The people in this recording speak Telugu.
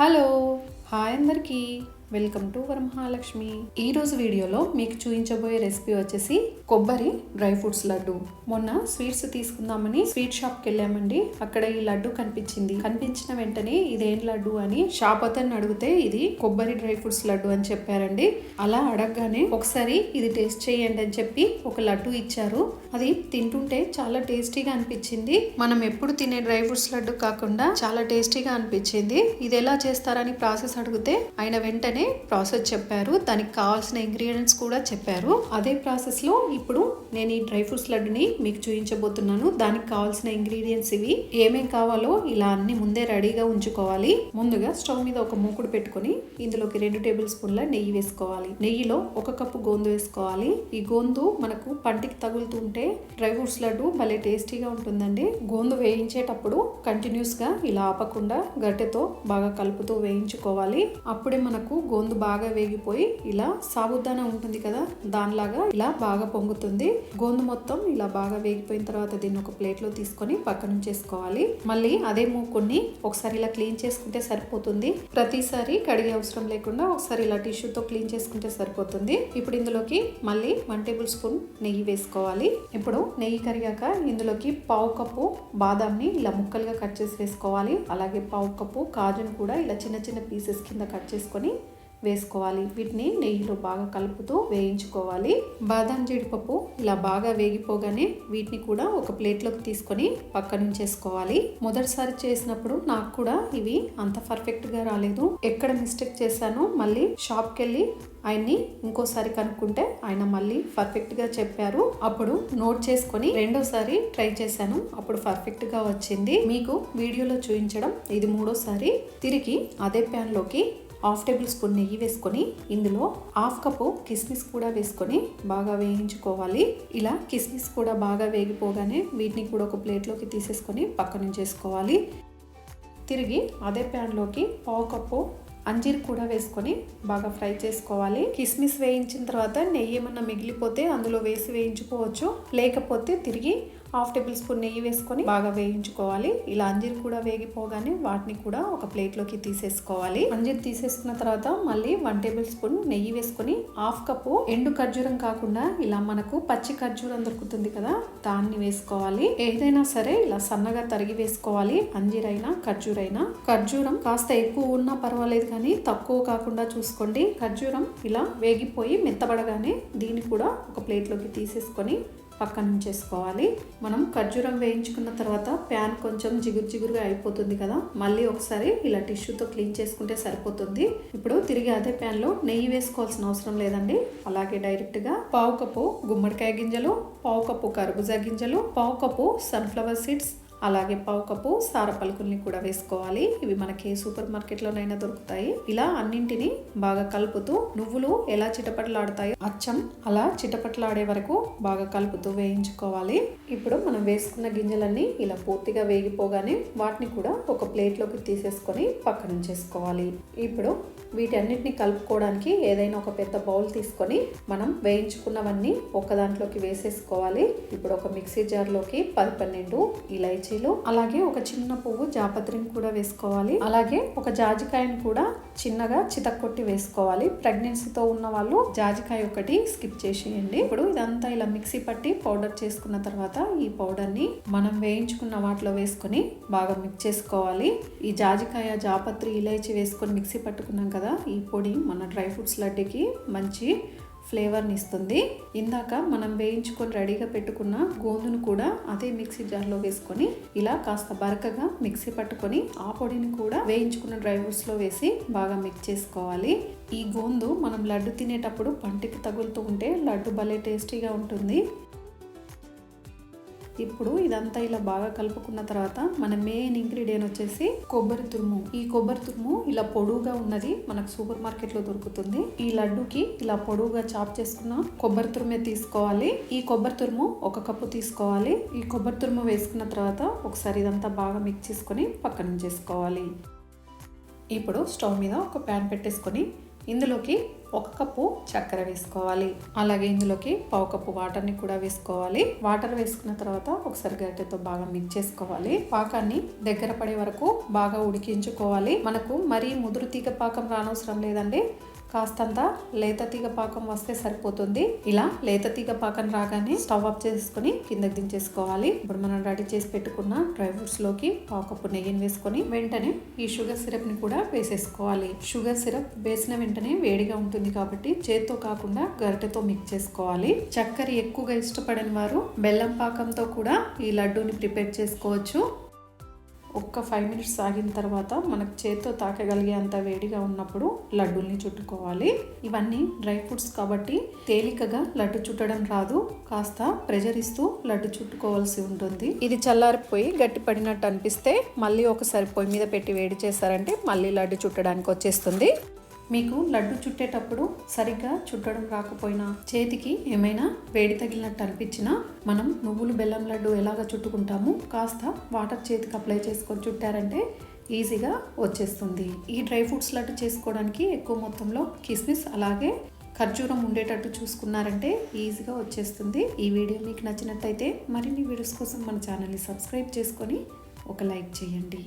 హలో హాయ్ అందరికీ. Welcome to Varamahalakshmi. ఈ రోజు వీడియోలో మీకు చూపించబోయే రెసిపీ వచ్చేసి కొబ్బరి డ్రై ఫ్రూట్స్ లడ్డు. మొన్న స్వీట్స్ తీసుకుందామని స్వీట్ షాప్కి వెళ్ళామండి. అక్కడ ఈ లడ్డు కనిపించింది. కనిపించిన వెంటనే ఇదేం లడ్డు అని షాప్ అతన్ని అడిగితే ఇది కొబ్బరి డ్రై ఫ్రూట్స్ లడ్డు అని చెప్పారండి. అలా అడగగానే ఒకసారి ఇది టేస్ట్ చేయండి అని చెప్పి ఒక లడ్డు ఇచ్చారు. అది తింటుంటే చాలా టేస్టీగా అనిపించింది. మనం ఎప్పుడు తినే డ్రై ఫ్రూట్స్ లడ్డు కాకుండా చాలా టేస్టీగా అనిపించింది. ఇది ఎలా చేస్తారని ప్రాసెస్ అడిగితే ఆయన వెంటనే ప్రాసెస్ చెప్పారు. దానికి కావాల్సిన ఇంగ్రీడియంట్స్ కూడా చెప్పారు. అదే ప్రాసెస్లో ఇప్పుడు నేను ఈ డ్రై ఫ్రూట్స్ లడ్డుని మీకు చూపించబోతున్నాను. దానికి కావాల్సిన ఇంగ్రీడియంట్స్ ఇవి. ఏమేం కావాలో ఇలా అన్ని ముందే రెడీగా ఉంచుకోవాలి. ముందుగా స్టవ్ మీద ఒక మూకుడు పెట్టుకొని ఇందులోకి రెండు టేబుల్ స్పూన్ల నెయ్యి వేసుకోవాలి. నెయ్యిలో ఒక కప్పు గోందు వేసుకోవాలి. ఈ గోందు మనకు పంటికి తగులుతుంటే డ్రై ఫ్రూట్స్ లడ్డు భలే టేస్టీగా ఉంటుందండి. గోందు వేయించేటప్పుడు కంటిన్యూస్గా ఇలా ఆపకుండా గట్టెతో బాగా కలుపుతూ వేయించుకోవాలి. అప్పుడే మనకు గోందు బాగా వేగిపోయి ఇలా సాబుదానా ఉంటుంది కదా దానిలాగా ఇలా బాగా పొంగుతుంది. గోందు మొత్తం ఇలా బాగా వేగిపోయిన తర్వాత దీన్ని ఒక ప్లేట్లో తీసుకొని పక్కన ఉంచేసుకోవాలి. మళ్ళీ అదే మూకుని ఒకసారి ఇలా క్లీన్ చేసుకుంటే సరిపోతుంది. ప్రతిసారి కడిగే అవసరం లేకుండా ఒకసారి ఇలా టిష్యూతో క్లీన్ చేసుకుంటే సరిపోతుంది. ఇప్పుడు ఇందులోకి మళ్ళీ వన్ టేబుల్ స్పూన్ నెయ్యి వేసుకోవాలి. ఇప్పుడు నెయ్యి కరిగాక ఇందులోకి పావు కప్పు బాదాంని ఇలా ముక్కలుగా కట్ చేసి వేసుకోవాలి. అలాగే పావు కప్పు కాజును కూడా ఇలా చిన్న చిన్న పీసెస్ కింద కట్ చేసుకొని వేసుకోవాలి. వీటిని నెయ్యిలో బాగా కలుపుతూ వేయించుకోవాలి. బాదం జీడిపప్పు ఇలా బాగా వేగిపోగానే వీటిని కూడా ఒక ప్లేట్లోకి తీసుకొని పక్కన ఉంచేసుకోవాలి మొదటిసారి చేసినప్పుడు నాకు కూడా ఇవి అంత పర్ఫెక్ట్గా రాలేదు. ఎక్కడ మిస్టేక్ చేశానో మళ్ళీ షాప్కి వెళ్ళి ఆయన్ని ఇంకోసారి కనుక్కుంటే ఆయన మళ్ళీ పర్ఫెక్ట్గా చెప్పారు. అప్పుడు నోట్ చేసుకొని రెండోసారి ట్రై చేశాను. అప్పుడు పర్ఫెక్ట్గా వచ్చింది. మీకు వీడియోలో చూపించడం ఇది మూడోసారి. తిరిగి అదే ప్యాన్లోకి హాఫ్ టేబుల్ స్పూన్ నెయ్యి వేసుకొని ఇందులో హాఫ్ కప్పు కిస్మిస్ కూడా వేసుకొని బాగా వేయించుకోవాలి. ఇలా కిస్మిస్ కూడా బాగా వేగిపోగానే వీటిని కూడా ఒక ప్లేట్లోకి తీసేసుకొని పక్కన చేసుకోవాలి. తిరిగి అదే ప్యాన్లోకి పావు కప్పు అంజీర్ కూడా వేసుకొని బాగా ఫ్రై చేసుకోవాలి. కిస్మిస్ వేయించిన తర్వాత నెయ్యి ఏమన్నా మిగిలిపోతే అందులో వేసి వేయించుకోవచ్చు. లేకపోతే తిరిగి హాఫ్ టేబుల్ స్పూన్ నెయ్యి వేసుకొని బాగా వేయించుకోవాలి. ఇలా అంజీర్ కూడా వేగిపోగానే వాటిని కూడా ఒక ప్లేట్లోకి తీసేసుకోవాలి. అంజీర్ తీసేసుకున్న తర్వాత మళ్ళీ వన్ టేబుల్ స్పూన్ నెయ్యి వేసుకొని హాఫ్ కప్పు ఎండు ఖర్జూరం కాకుండా ఇలా మనకు పచ్చి ఖర్జూరం దొరుకుతుంది కదా దాన్ని వేసుకోవాలి. ఏదైనా సరే ఇలా సన్నగా తరిగి వేసుకోవాలి. అంజీర్ అయినా అయినా. ఖర్జూరం కాస్త ఎక్కువ ఉన్నా పర్వాలేదు కానీ తక్కువ కాకుండా చూసుకోండి. ఖర్జూరం ఇలా వేగిపోయి మెత్తబడగానే దీన్ని కూడా ఒక ప్లేట్లోకి తీసేసుకొని పక్కన ఉంచేసుకోవాలి. మనం ఖర్జూరం వేయించుకున్న తర్వాత ప్యాన్ కొంచెం జిగురు జిగురుగా అయిపోతుంది కదా. మళ్ళీ ఒకసారి ఇలా టిష్యూతో క్లీన్ చేసుకుంటే సరిపోతుంది. ఇప్పుడు తిరిగి అదే ప్యాన్లో నెయ్యి వేసుకోవాల్సిన అవసరం లేదండి. అలాగే డైరెక్ట్గా పావు కప్పు గుమ్మడికాయ గింజలు పావు కప్పు కర్బూజా గింజలు పావు కప్పు సన్ఫ్లవర్ సీడ్స్ అలాగే పావు కప్పు సార పలుకుల్ని కూడా వేసుకోవాలి. ఇవి మనకి సూపర్ మార్కెట్లోనైనా దొరుకుతాయి. ఇలా అన్నింటిని బాగా కలుపుతూ నువ్వులు ఎలా చిటపటలాడతాయో అచ్చం అలా చిటపటలాడే వరకు బాగా కలుపుతూ వేయించుకోవాలి. ఇప్పుడు మనం వేసుకున్న గింజలన్నీ ఇలా పూర్తిగా వేగిపోగానే వాటిని కూడా ఒక ప్లేట్లోకి తీసేసుకొని పక్కన చేసుకోవాలి ఇప్పుడు వీటన్నిటిని కలుపుకోవడానికి ఏదైనా ఒక పెద్ద బౌల్ తీసుకొని మనం వేయించుకున్నవన్నీ ఒక దాంట్లోకి వేసేసుకోవాలి. ఇప్పుడు ఒక మిక్సీ జార్లోకి పది పన్నెండు ఇలైచీలు అలాగే ఒక చిన్న పువ్వు జాపత్రిని కూడా వేసుకోవాలి. అలాగే ఒక జాజికాయను కూడా చిన్నగా చితక్కొట్టి వేసుకోవాలి. ప్రెగ్నెన్సీతో ఉన్న వాళ్ళు జాజికాయ ఒకటి స్కిప్ చేసేయండి. ఇప్పుడు ఇదంతా ఇలా మిక్సీ పట్టి పౌడర్ చేసుకున్న తర్వాత ఈ పౌడర్ని మనం వేయించుకున్న వాటిలో వేసుకొని బాగా మిక్స్ చేసుకోవాలి. ఈ జాజికాయ జాపత్రి ఇలాచి వేసుకొని మిక్సీ పట్టుకున్నాం కదా ఈ పొడి మన డ్రై ఫ్రూట్స్ లడ్డుకి మంచి ఫ్లేవర్ని ఇస్తుంది. ఇందాక మనం వేయించుకొని రెడీగా పెట్టుకున్న గోందును కూడా అదే మిక్సీ జార్లో వేసుకొని ఇలా కాస్త బరకగా మిక్సీ పట్టుకొని ఆ పొడిని కూడా వేయించుకున్న డ్రై ఫ్రూట్స్లో వేసి బాగా మిక్స్ చేసుకోవాలి. ఈ గోందు మనం లడ్డు తినేటప్పుడు పంటికి తగులుతూ ఉంటే లడ్డు భలే టేస్టీగా ఉంటుంది. ఇప్పుడు ఇదంతా ఇలా బాగా కలుపుకున్న తర్వాత మన మెయిన్ ఇంగ్రీడియంట్ వచ్చేసి కొబ్బరి తురుము. ఈ కొబ్బరి తురుము ఇలా పొడువుగా ఉన్నది మనకు సూపర్ మార్కెట్లో దొరుకుతుంది. ఈ లడ్డుకి ఇలా పొడువుగా చాప్ చేసుకున్న కొబ్బరి తురుమే తీసుకోవాలి. ఈ కొబ్బరి తురుము ఒక కప్పు తీసుకోవాలి. ఈ కొబ్బరి తురుము వేసుకున్న తర్వాత ఒకసారి ఇదంతా బాగా మిక్స్ చేసుకొని పక్కన చేసుకోవాలి ఇప్పుడు స్టవ్ మీద ఒక ప్యాన్ పెట్టేసుకొని ఇందులోకి ఒక కప్పు చక్కెర వేసుకోవాలి. అలాగే ఇందులోకి పావు కప్పు వాటర్ని కూడా వేసుకోవాలి. వాటర్ వేసుకున్న తర్వాత ఒకసారి గరిటెతో బాగా మిక్స్ చేసుకోవాలి. పాకాన్ని దగ్గర పడే వరకు బాగా ఉడికించుకోవాలి. మనకు మరీ ముదురు తీగ పాకం రానవసరం లేదండి. కాస్తంత లేత తీగ పాకం వస్తే సరిపోతుంది. ఇలా లేత తీగ పాకం రాగానే స్టవ్ ఆఫ్ చేసుకొని కిందకి దించేసుకోవాలి. ఇప్పుడు మనం రెడీ చేసి పెట్టుకున్న డ్రై ఫ్రూట్స్లోకి పావు నెయ్యిని వేసుకొని వెంటనే ఈ షుగర్ సిరప్ని కూడా వేసేసుకోవాలి. షుగర్ సిరప్ వేసిన వెంటనే వేడిగా ఉంటుంది కాబట్టి చేత్తో కాకుండా గరిటెతో మిక్స్ చేసుకోవాలి. చక్కెర ఎక్కువగా ఇష్టపడని వారు బెల్లం పాకంతో కూడా ఈ లడ్డూని ప్రిపేర్ చేసుకోవచ్చు. ఒక్క ఫైవ్ మినిట్స్ ఆగిన తర్వాత మనకు చేత్తో తాకగలిగే అంత వేడిగా ఉన్నప్పుడు లడ్డూల్ని చుట్టుకోవాలి. ఇవన్నీ డ్రై ఫ్రూట్స్ కాబట్టి తేలికగా లడ్డు చుట్టడం రాదు. కాస్త ప్రెజర్ ఇస్తూ లడ్డు చుట్టుకోవాల్సి ఉంటుంది. ఇది చల్లారిపోయి గట్టి పడినట్టు అనిపిస్తే మళ్ళీ ఒకసారి పొయ్యి మీద పెట్టి వేడి చేశారంటే మళ్ళీ లడ్డు చుట్టడానికి వచ్చేస్తుంది. మీకు లడ్డు చుట్టేటప్పుడు సరిగ్గా చుట్టడం రాకపోయినా చేతికి ఏమైనా వేడి తగిలినట్టు అనిపించినా మనం నువ్వులు బెల్లం లడ్డు ఎలాగ చుట్టుకుంటామో కాస్త వాటర్ చేతికి అప్లై చేసుకొని చుట్టారంటే ఈజీగా వచ్చేస్తుంది. ఈ డ్రై ఫ్రూట్స్ లడ్డు చేసుకోవడానికి ఎక్కువ మొత్తంలో కిస్మిస్ అలాగే ఖర్జూరం ఉండేటట్టు చూసుకున్నారంటే ఈజీగా వచ్చేస్తుంది. ఈ వీడియో మీకు నచ్చినట్టయితే మరిన్ని వీడియోస్ కోసం మన ఛానల్ని సబ్స్క్రైబ్ చేసుకొని ఒక లైక్ చేయండి.